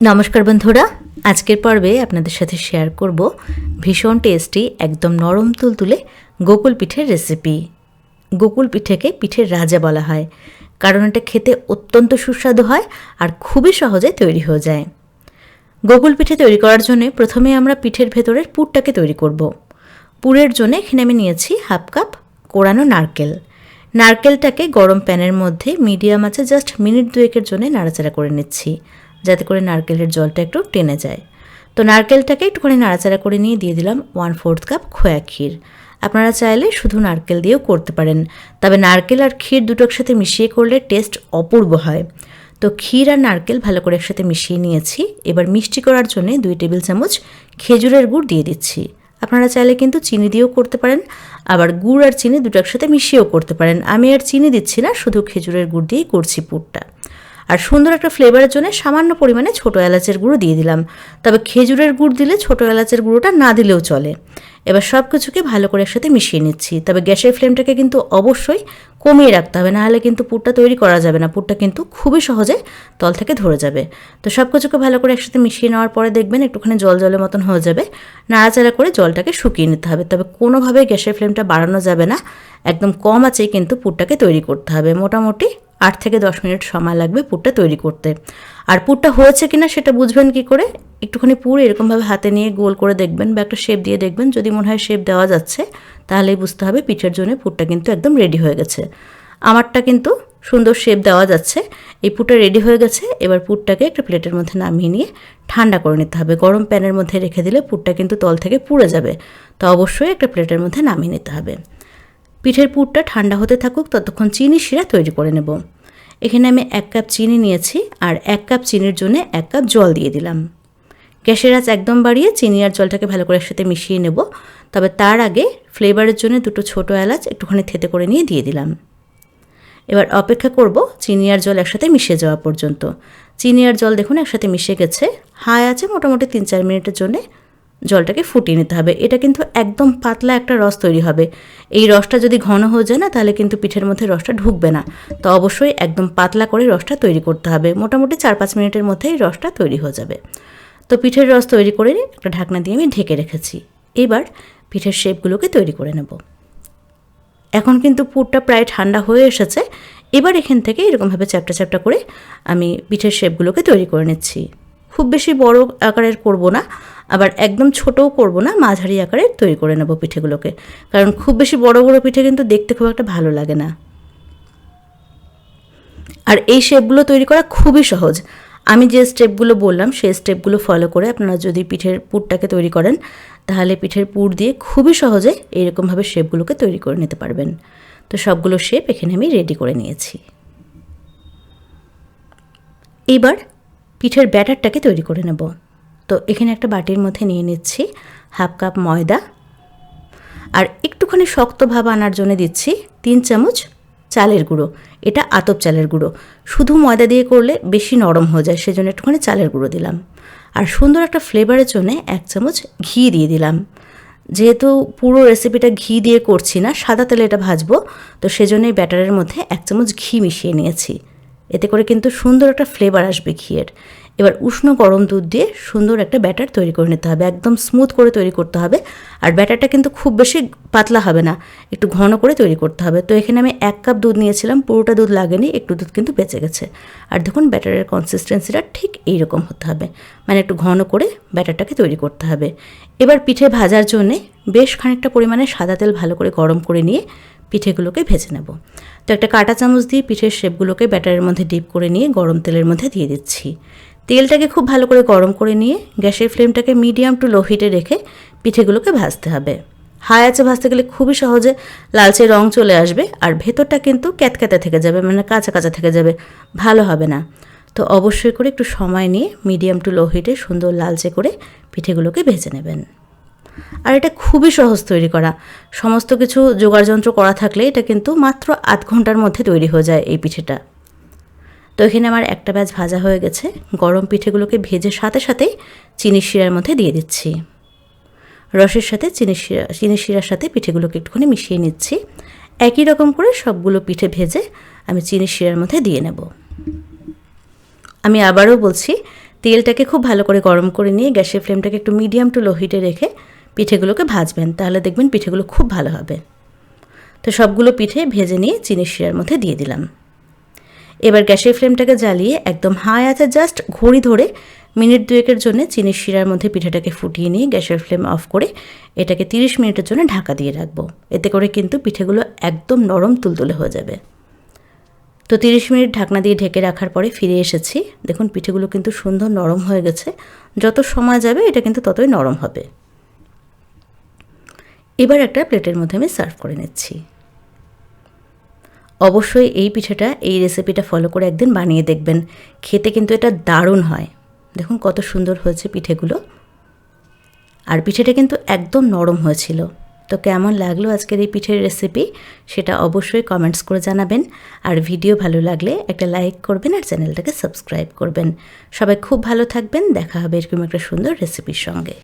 নমস্কার বন্ধুরা, আজকের পর্বে আপনাদের সাথে শেয়ার করব ভীষণ টেস্টি একদম নরম তুলতুলে গোকুল পিঠের রেসিপি গোকুল পিঠেকে পিঠের রাজা বলা হয়, কারণ এটা খেতে অত্যন্ত সুস্বাদু হয় আর খুবই সহজে তৈরি হয়ে যায়। গোকুল পিঠে তৈরি করার জন্য প্রথমে আমরা পিঠের ভেতরের পুরটাকে তৈরি করব। পুরের জন্য এখানে আমি নিয়েছি হাফ কাপ কোরানো নারকেল। নারকেলটাকে গরম প্যানের মধ্যে মিডিয়াম আছে জাস্ট মিনিট দুয়েকের জন্য নাড়াচাড়া করে নিচ্ছি। যাতে করে নারকেলের জলটা একটু টেনে যায়। তো নারকেলটাকে একটুখানি নাড়াচাড়া করে নিয়ে দিয়ে দিলাম ওয়ান ফোর্থ কাপ খোয়া ক্ষীর। আপনারা চাইলে শুধু নারকেল দিয়েও করতে পারেন, তবে নারকেল আর ক্ষীর দুটো একসাথে মিশিয়ে করলে টেস্ট অপূর্ব হয়। তো ক্ষীর আর নারকেল ভালো করে একসাথে মিশিয়ে নিয়েছি, এবার মিষ্টি করার জন্য দুই টেবিল চামচ খেজুরের গুড় দিয়ে দিচ্ছি। আপনারা চাইলে কিন্তু চিনি দিয়েও করতে পারেন, আবার গুড় আর চিনি দুটো একসাথে মিশিয়েও করতে পারেন। আমি আর চিনি দিচ্ছি না, শুধু খেজুরের গুড় দিয়েই করছি পুরটা। আর সুন্দর একটা ফ্লেভারের জন্য সামান্য পরিমাণে ছোটো এলাচের গুঁড়ো দিয়ে দিলাম। তবে খেজুরের গুড় দিলে ছোটো এলাচের গুঁড়োটা না দিলেও চলে। এবার সব কিছুকে ভালো করে একসাথে মিশিয়ে নিচ্ছি। তবে গ্যাসের ফ্লেমটাকে কিন্তু অবশ্যই কমিয়ে রাখতে হবে, নাহলে কিন্তু পুরটা তৈরি করা যাবে না। পুরটা কিন্তু খুবই সহজে তল থেকে ধরে যাবে। তো সব কিছুকে ভালো করে একসাথে মিশিয়ে নেওয়ার পরে দেখবেন একটুখানি জল জলের মতন হয়ে যাবে। নাড়াচাড়া করে জলটাকে শুকিয়ে নিতে হবে। তবে কোনোভাবেই গ্যাসের ফ্লেমটা বাড়ানো যাবে না। একদম কম আছেই কিন্তু পুরটাকে তৈরি করতে হবে। মোটামুটি আট থেকে দশ মিনিট সময় লাগবে পুরটা তৈরি করতে। আর পুরটা হয়েছে কিনা সেটা বুঝবেন কি করে? একটুখানি পুর এরকমভাবে হাতে নিয়ে গোল করে দেখবেন বা একটা শেপ দিয়ে দেখবেন। যদি মনে হয় শেপ দেওয়া যাচ্ছে, তাহলেই বুঝতে হবে পিঠের জন্য পুরটা কিন্তু একদম রেডি হয়ে গেছে। আমারটা কিন্তু সুন্দর শেপ দেওয়া যাচ্ছে। এই পুরটা রেডি হয়ে গেছে। এবার পুরটাকে একটা প্লেটের মধ্যে নামিয়ে নিয়ে ঠান্ডা করে নিতে হবে। গরম প্যানের মধ্যে রেখে দিলে পুরটা কিন্তু তল থেকে পুড়ে যাবে। তো অবশ্যই একটা প্লেটের মধ্যে নামিয়ে নিতে হবে। পিঠের পুরটা ঠান্ডা হতে থাকুক, ততক্ষণ চিনি শিরা তৈরি করে নেব। এখানে আমি এক কাপ চিনি নিয়েছি আর এক কাপ চিনির জন্য এক কাপ জল দিয়ে দিলাম। গ্যাসের আঁচ একদম বাড়িয়ে চিনি আর জলটাকে ভালো করে একসাথে মিশিয়ে নেব। তবে তার আগে ফ্লেভারের জন্য দুটো ছোটো এলাচ একটুখানি থেতে করে নিয়ে দিয়ে দিলাম। এবার অপেক্ষা করব চিনি আর জল একসাথে মিশে যাওয়া পর্যন্ত। চিনি আর জল দেখুন একসাথে মিশে গেছে। হাই আছে মোটামুটি তিন চার মিনিটের জন্যে। জলটাকে ফুটিয়ে নিতে হবে। এটা কিন্তু একদম পাতলা একটা রস তৈরি হবে। এই রসটা যদি ঘন হয়ে যায় না, তাহলে কিন্তু পিঠের মধ্যে রসটা ঢুকবে না। তো অবশ্যই একদম পাতলা করে রসটা তৈরি করতে হবে। মোটামুটি চার পাঁচ মিনিটের মধ্যেই রসটা তৈরি হয়ে যাবে। তো পিঠের রস তৈরি করে একটা ঢাকনা দিয়ে আমি ঢেকে রেখেছি। এবার পিঠের শেপগুলোকে তৈরি করে নেব। এখন কিন্তু পুরটা প্রায় ঠান্ডা হয়ে এসেছে। এবার এখান থেকে এরকমভাবে চ্যাপটা চ্যাপটা করে আমি পিঠের শেপগুলোকে তৈরি করে নিচ্ছি। খুব বেশি বড় আকারের করব না, আবার একদম ছোটও করব না, মাঝারি আকারে তৈরি করে নেব পিঠেগুলোকে। কারণ খুব বেশি বড় বড় পিঠে কিন্তু দেখতে খুব একটা ভালো লাগে না। আর এই শেপগুলো তৈরি করা খুবই সহজ। আমি যে স্টেপগুলো বললাম, সেই স্টেপগুলো ফলো করে আপনারা যদি পিঠের পুরটাকে তৈরি করেন, তাহলে পিঠের পুর দিয়ে খুবই সহজে এইরকমভাবে শেপগুলোকে তৈরি করে নিতে পারবেন। তো সবগুলো শেপ এখানে আমি রেডি করে নিয়েছি। এবার পিঠের ব্যাটারটাকে তৈরি করে নেব। তো এখানে একটা বাটির মধ্যে নিয়ে নিচ্ছি হাফ কাপ ময়দা। আর একটুখানি শক্ত ভাব আনার জন্য দিচ্ছি তিন চামচ চালের গুঁড়ো। এটা আতপ চালের গুঁড়ো। শুধু ময়দা দিয়ে করলে বেশি নরম হয়ে যায়, সেজন্য একটুখানি চালের গুঁড়ো দিলাম। আর সুন্দর একটা ফ্লেভারের জন্য এক চামচ ঘি দিয়ে দিলাম। যেহেতু পুরো রেসিপিটা ঘি দিয়ে করছি না, সাদা তেলে এটা ভাজবো, তো সেজন্যই ব্যাটারের মধ্যে এক চামচ ঘি মিশিয়ে নিয়েছি। এতে করে কিন্তু সুন্দর একটা ফ্লেভার আসবে ঘিয়ের। এবার উষ্ণ গরম দুধ দিয়ে সুন্দর একটা ব্যাটার তৈরি করে নিতে হবে, একদম স্মুথ করে তৈরি করতে হবে। আর ব্যাটারটা কিন্তু খুব বেশি পাতলা হবে না, একটু ঘন করে তৈরি করতে হবে। তো এখানে আমি এক কাপ দুধ নিয়েছিলাম, পুরোটা দুধ লাগেনি, একটু দুধ কিন্তু বেঁচে গেছে। আর দেখুন ব্যাটারের কনসিস্টেন্সিটা ঠিক এইরকম হতে হবে মানে একটু ঘন করে ব্যাটারটাকে তৈরি করতে হবে। এবার পিঠে ভাজার জন্যে বেশ খানিকটা পরিমাণে সাদা তেল ভালো করে গরম করে নিয়ে পিঠেগুলোকে ভেজে নেব। তো একটা কাঁটা চামচ দিয়ে পিঠের শেপগুলোকে ব্যাটারের মধ্যে ডিপ করে নিয়ে গরম তেলের মধ্যে দিয়ে দিচ্ছি। তেলটাকে খুব ভালো করে গরম করে নিয়ে গ্যাসের ফ্লেমটাকে মিডিয়াম টু লো হিটে রেখে পিঠেগুলোকে ভাজতে হবে। হাই আছে ভাজতে গেলে খুবই সহজে লালচে রং চলে আসবে আর ভেতরটা কিন্তু ক্যাতক্যাতে থেকে যাবে মানে কাঁচা কাঁচা থেকে যাবে, ভালো হবে না। তো অবশ্যই করে একটু সময় নিয়ে মিডিয়াম টু লো হিটে সুন্দর লালচে করে পিঠেগুলোকে ভেজে নেবেন। আর এটা খুবই সহজ তৈরি করা। সমস্ত কিছু যোগাড়যন্ত্র করা থাকলে এটা কিন্তু মাত্র আধ ঘণ্টার মধ্যে তৈরি হয়ে যায় এই পিঠেটা। তো এখানে আমার একটা ব্যাচ ভাজা হয়ে গেছে। গরম পিঠেগুলোকে ভেজে সাথে সাথেই চিনি শিরার মধ্যে দিয়ে দিচ্ছি। রসের সাথে চিনি শিরা চিনি শিরার সাথে পিঠেগুলোকে একটুখানি মিশিয়ে নিচ্ছি। একই রকম করে সবগুলো পিঠে ভেজে আমি চিনি শিরার মধ্যে দিয়ে নেব। আমি আবারও বলছি, তেলটাকে খুব ভালো করে গরম করে নিয়ে গ্যাসের ফ্লেমটাকে একটু মিডিয়াম টু লো হিটে রেখে পিঠেগুলোকে ভাজবেন, তাহলে দেখবেন পিঠেগুলো খুব ভালো হবে। তো সবগুলো পিঠে ভেজে নিয়ে চিনির শিরার মধ্যে দিয়ে দিলাম। এবার গ্যাসের ফ্লেমটাকে জ্বালিয়ে একদম হাই আছে জাস্ট ঘড়ি ধরে মিনিট দুয়েকের জন্য চিনির শিরার মধ্যে পিঠাটাকে ফুটিয়ে নিয়ে গ্যাসের ফ্লেম অফ করে এটাকে তিরিশ মিনিটের জন্য ঢাকা দিয়ে রাখব। এতে করে কিন্তু পিঠেগুলো একদম নরম তুলতুলে হয়ে যাবে। তো তিরিশ মিনিট ঢাকনা দিয়ে ঢেকে রাখার পরে ফিরে এসেছি। দেখুন, পিঠেগুলো কিন্তু সুন্দর নরম হয়ে গেছে। যত সময় যাবে, এটা কিন্তু ততই নরম হবে। এবার একটা প্লেটের মধ্যে আমি সার্ভ করে নিচ্ছি। অবশ্যই এই পিঠেটা, এই রেসিপিটা ফলো করে একদিন বানিয়ে দেখবেন। খেতে কিন্তু এটা দারুণ হয়। দেখুন কত সুন্দর হয়েছে পিঠেগুলো। আর পিঠেটা কিন্তু একদম নরম হয়েছিল। তো কেমন লাগল আজকের এই পিঠের রেসিপি সেটা অবশ্যই কমেন্টস করে জানাবেন। আর ভিডিও ভালো লাগলে একটা লাইক করবেন আর চ্যানেলটাকে সাবস্ক্রাইব করবেন। সবাই খুব ভালো থাকবেন। দেখা হবে এরকম একটা সুন্দর রেসিপির সঙ্গে।